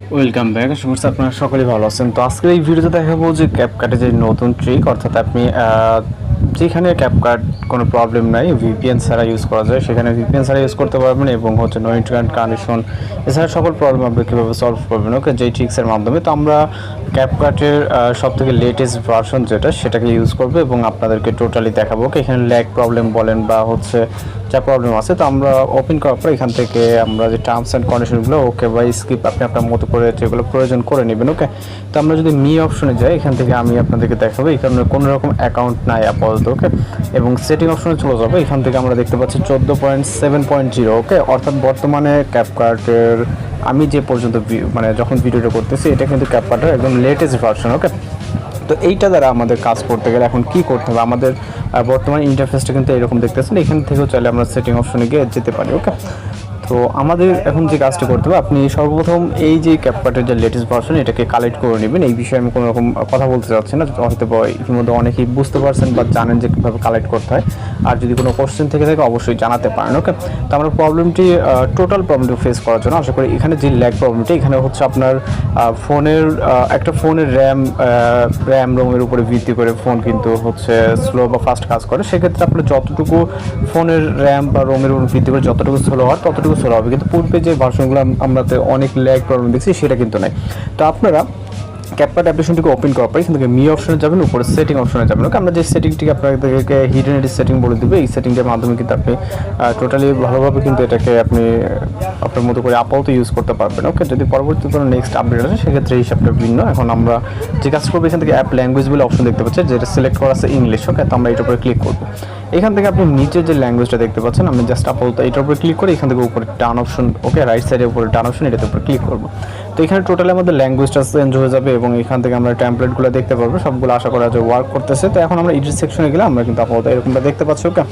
Welcome back করছি আপনারা সকলেই ভালো আছেন। তো আজকের এই ভিডিওতে দেখাবো যে ক্যাপকাটে যে নতুন ট্রিক অর্থাৎ আপনি যেখানে ক্যাপকাট কোনো প্রবলেম নাই ভিপিএন ছাড়া ইউজ করা যায়। সেখানে ভিপিএন ছাড়া ইউজ করতে পারবেন এবং হচ্ছে নো ইন্টারনেট কানেকশন এছাড়া সকল প্রবলেম আপনি কীভাবে সলভ করবেন? ওকে যেই ট্রিক্সের মাধ্যমে। তো আমরা ক্যাপকাটের সব থেকে লেটেস্ট ভার্সন যেটা, সেটাকে ইউজ করব এবং আপনাদেরকে টোটালি দেখাবো। ওকে এখানে ল্যাগ প্রবলেম বলেন বা হচ্ছে যা প্রবলেম আছে, তো আমরা ওপেন করার পর এখান থেকে আমরা যে টার্মস অ্যান্ড কন্ডিশনগুলো ওকে বা স্কিপ আপনি আপনার মতো করে যেগুলো প্রয়োজন করে নেবেন। ওকে তো আমরা যদি মি অপশনে যাই, এখান থেকে আমি আপনাদেরকে দেখাবো। এখানে কোনো রকম অ্যাকাউন্ট নাই আপাতত। ওকে? এবং সেটিং অপশনে চলে যাবে। এখান থেকে আমরা দেখতে পাচ্ছি চোদ্দ point seven point zero, okay? অর্থাৎ বর্তমানে ক্যাপকার্টের আমি যে পর্যন্ত মানে যখন ভিডিওটা করতেছি, এটা কিন্তু ক্যাপকার্টের একদম লেটেস্ট ভার্সন ওকে? তো এইটা দ্বারা আমাদের কাজ করতে গেলে এখন কি করতে হবে? আমাদের বর্তমান ইন্টারফেসটা কিন্তু এরকম দেখতেছেন। এখান থেকেও চাইলে আমরা সেটিং অপশনে গিয়ে যেতে পারি, ওকে? তো আমাদের এখন যে কাজটা করতে হবে, আপনি সর্বপ্রথম এই যে ক্যাপকাটের যে লেটেস্ট ভার্সন এটাকে কালেক্ট করে নেবেন। এই বিষয়ে আমি কোনো রকম কথা বলতে চাচ্ছি না, হয়তো ইতিমধ্যে অনেকেই বুঝতে পারছেন বা জানেন যে কীভাবে কালেক্ট করতে হয়। আর যদি কোনো কোশ্চেন থেকে থাকে, অবশ্যই জানাতে পারেন ওকে তো আমরা প্রবলেমটি টোটাল প্রবলেমটি ফেস করার জন্য আশা করি এখানে যে ল্যাগ প্রবলেমটি এখানে হচ্ছে আপনার ফোনের একটা ফোনের র্যাম র্যাম রোমের উপরে ভিত্তি করে ফোন কিন্তু হচ্ছে স্লো বা ফাস্ট কাজ করে। সেক্ষেত্রে আপনার যতটুকু ফোনের র্যাম বা রোমের উপর ভিত্তি করে যতটুকু স্লো হয়, ততটুকু স্লো হবে। কিন্তু পূর্বে যে ভার্সনগুলো আমরা অনেক ল্যাগ প্রবলেম দেখছি, সেটা কিন্তু নাই। তো আপনারা ক্যাপকাট অ্যাপ্লিকেশনটিকে ওপেন করার পর এখান থেকে মি অপশনে যাবেন, উপরে সেটিং অপশনে যাবেন। ওকে, আমরা যে সেটিংটিকে আপনাদেরকে হিডেন এডিট সেটিং বলে দেবো, এই সেটিংটার মাধ্যমে কিন্তু আপনি টোটালি ভালোভাবে কিন্তু এটাকে আপনি, আপনার মতো করে আপাতত ইউজ করতে পারবেন। ওকে, যদি পরবর্তী কোনো নেক্সট আপডেট আছে সেক্ষেত্রে হিসাবটা ভিন্ন। এখন আমরা যে কাজ করব, এখান থেকে অ্যাপ ল্যাঙ্গুয়েজ বলে অপশন দেখতে পাচ্ছি যেটা সিলেক্ট করা আছে ইংলিশ ওকে, তো আমরা এটার উপরে ক্লিক করব। এখান থেকে আপনি নিচে যে ল্যাঙ্গুয়েজটা দেখতে পাচ্ছেন, আমি জাস্ট আপাতত এটার উপরে ক্লিক করে এখান থেকে উপরে টান অপশন ওকে রাইট সাইডের উপরে টান অপশন এটাতে উপরে ক্লিক করব। তো এখানে টোটালি আমাদের ল্যাঙ্গুয়েজটা চেঞ্জ হয়ে যাবে এবং এখান থেকে আমরা টেমপ্লেটগুলো দেখতে পারব। সবগুলো আশা করা যায় ওয়ার্ক করতেছে। তো এখন আমরা এডিট সেকশনে গেলে আমরা কিন্তু আপাতত এরকমটা দেখতে পাচ্ছি ওকে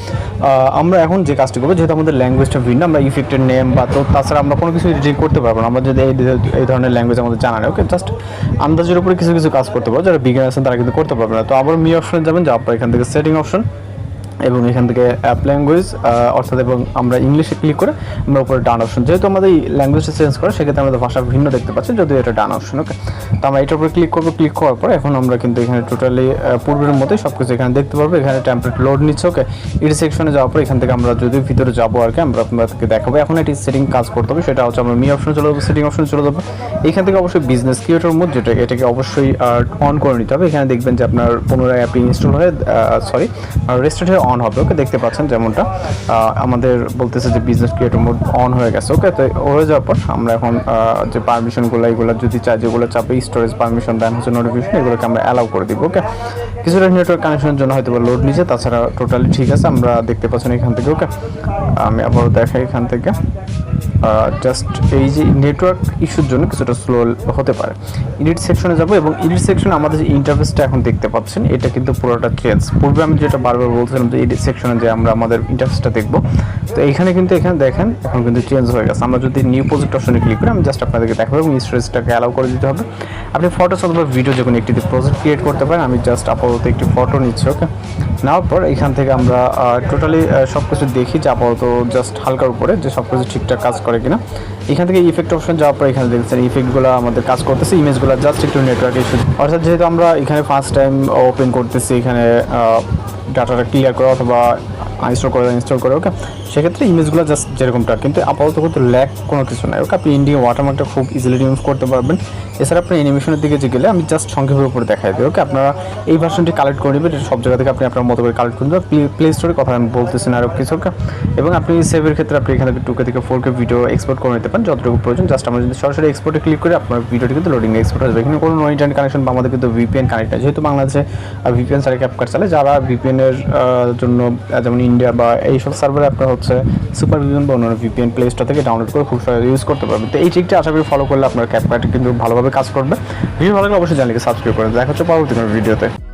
আমরা এখন যে কাজটি করব, যেহেতু আমাদের ল্যাঙ্গুয়েজটা ভিন্ন, আমরা ইফেক্টের নেম বা তো তাছাড়া আমরা কোনো কিছু এডিট করতে পারব না। আমরা যদি এই ধরনের ল্যাঙ্গুয়েজ আমাদের জানা নেই ওকে জাস্ট আন্দাজের উপরে কিছু কিছু কাজ করতে পারব। যারা বিজ্ঞান আছেন তারা কিন্তু করতে পারবে না। তো আবার মি অপশনে যাবেন, যাওয়ার পর এখান থেকে সেটিং অপশন এবং এখান থেকে অ্যাপ ল্যাঙ্গুয়েজ অর্থাৎ এবং আমরা ইংলিশে ক্লিক করে আমরা উপরে ডান অপশন যেহেতু আমাদের এই ল্যাঙ্গুয়েজটা চেঞ্জ করে, সেক্ষেত্রে আমাদের ভাষা ভিন্ন দেখতে পাচ্ছি, যদিও এটা ডান অপশন ওকে তো আমরা এটার উপরে ক্লিক করব ক্লিক করার পর এখন আমরা কিন্তু এখানে টোটালি পূর্বের মতোই সব কিছু এখানে দেখতে পারব, এখানে টেমপ্লেট লোড নিচ্ছে ওকে এটি সেকশনে যাওয়ার পর এখান থেকে আমরা যদি ভিতরে যাব আর কি, আমরা আপনাদেরকে দেখাবো। এখন এটি সেটিং কাজ করতে হবে, সেটা হচ্ছে আমরা মি অপশনে চলে যাব সেটিং অপশনে চলে যাব। এখান থেকে অবশ্যই বিজনেস ক্রিয়েটর মোড যেটা এটাকে অবশ্যই অন করে নিতে হবে। এখানে দেখবেন যে আপনার পুনরায় অ্যাপটি ইনস্টল হয়ে সরি রেস্টার্ট হয়ে অন হবে ওকে দেখতে পাচ্ছেন যেমনটা। আমাদের বলতেছে যে বিজনেস ক্রিয়েটর মোড অন হয়ে গেছে ওকে তো হয়ে যাওয়ার পর আমরা এখন যে পারমিশনগুলো এগুলো যদি চাই, যেগুলো চাপে স্টোরেজ পারমিশন দেন, হচ্ছে নোটিফিকেশন এগুলোকে আমরা অ্যালাউ করে দিব ওকে কিছুটা নেটওয়ার্ক কানেকশনের জন্য হয়তো লোড নিচ্ছে তাছাড়া টোটালি ঠিক আছে, আমরা দেখতে পাচ্ছেন এখান থেকে ওকে আমি আবারও দেখাই এখান থেকে। জাস্ট এই যে নেটওয়ার্ক ইস্যুর জন্য কিছুটা স্লো হতে পারে। এডিট সেকশনে যাব এবং এডিট সেকশনে আমাদের যে ইন্টারফেসটা এখন দেখতে পাচ্ছেন, এটা কিন্তু পুরোটা চেঞ্জ পূর্বে আমি যেটা বারবার বলছিলাম যে এডিট সেকশনে যে আমরা আমাদের ইন্টারফেসটা দেখব, তো এখানে কিন্তু এখানে দেখেন, এখন কিন্তু চেঞ্জ হয়ে গেছে। আমরা যদি নিউ প্রজেক্ট অপশনে ক্লিক করি, আমি জাস্ট আপনাদেরকে দেখাবো এবং স্টোরেজটাকে অ্যালাউ করে দিতে হবে। আপনি ফটোস অথবা ভিডিও যখন একটিতে প্রজেক্ট ক্রিয়েট করতে পারেন। আমি জাস্ট আপাতত একটি ফটো নিচ্ছি ওকে নেওয়ার পর এখান থেকে আমরা টোটালি সব কিছু দেখি যে আপাতত জাস্ট হালকার উপরে যে সব কিছু ঠিকঠাক কাজ করে কিনা। এখান থেকে ইফেক্ট অপশন যাওয়ার পর এখানে দেখছেন ইফেক্টগুলো আমাদের কাজ করতেছে। ইমেজগুলো জাস্ট একটু নেটওয়ার্ক ইস্যু অর্থাৎ যেহেতু আমরা এখানে ফার্স্ট টাইম ওপেন করতেছি, এখানে ডাটাটা ক্লিয়ার করা অথবা ইনস্টল করে ইনস্টল করে ওকে সেক্ষেত্রে ইমেজগুলো জাস্ট যেরকমটা, কিন্তু আপাতত কিন্তু ল্যাক কোনো কিছু নাই। ওকে, আপনি ইন্ডিয়া ওয়াটারমার্কটা খুব ইজিলি রিমুভ করতে পারবেন। এছাড়া আপনি অ্যানিমেশনের দিকে যে গেলে, আমি জাস্ট সংক্ষেপের উপরে দেখাই দিই, ওকে? আপনারা এই ভার্সনটি কালেক্ট করে নেবেন সব জায়গা থেকে আপনি আপনার মতো করে কালেক্ট করে নেবেন। প্লে স্টোরের কথা আমি বলতেছি না আরও কিছু এবং আপনি সেভের ক্ষেত্রে আপনি এখান থেকে টুকে থেকে ফোর কে ভিডিও এক্সপোর্ট করে নিতে পারেন, যতটুকু প্রয়োজন। জাস্ট আমরা যদি সরাসরি এক্সপোর্টে ক্লিক করে, আপনার ভিডিওটি কিন্তু লোডিং এক্সপোর্ট যাবে। এখানে কোনো ইন্টারনেট কানেকশন বা আমাদের কিন্তু ভিপিএন কানেক্ট আছে যেহেতু বাংলাদেশে ভিপিএন সারে ক্যাপকাট চালে, যারা ভিপিএনের জন্য যেমন ইন্ডিয়া বা এইসব সার্ভারে আপনার হচ্ছে সুপার ভিপিএন বা অন্যান্য ভিপিএন প্লে স্টোর থেকে ডাউনলোড করে খুব সহজে ইউজ করতে পারবেন তো এই ট্রিকটি আশা করি ফলো করলে আপনার ক্যাপকার্ট কিন্তু ভালোভাবে কাজ করবে। ভিডিও ভালো লাগলে অবশ্যই চ্যানেলকে সাবস্ক্রাইব করে দেখা হচ্ছে পরবর্তী ভিডিওতে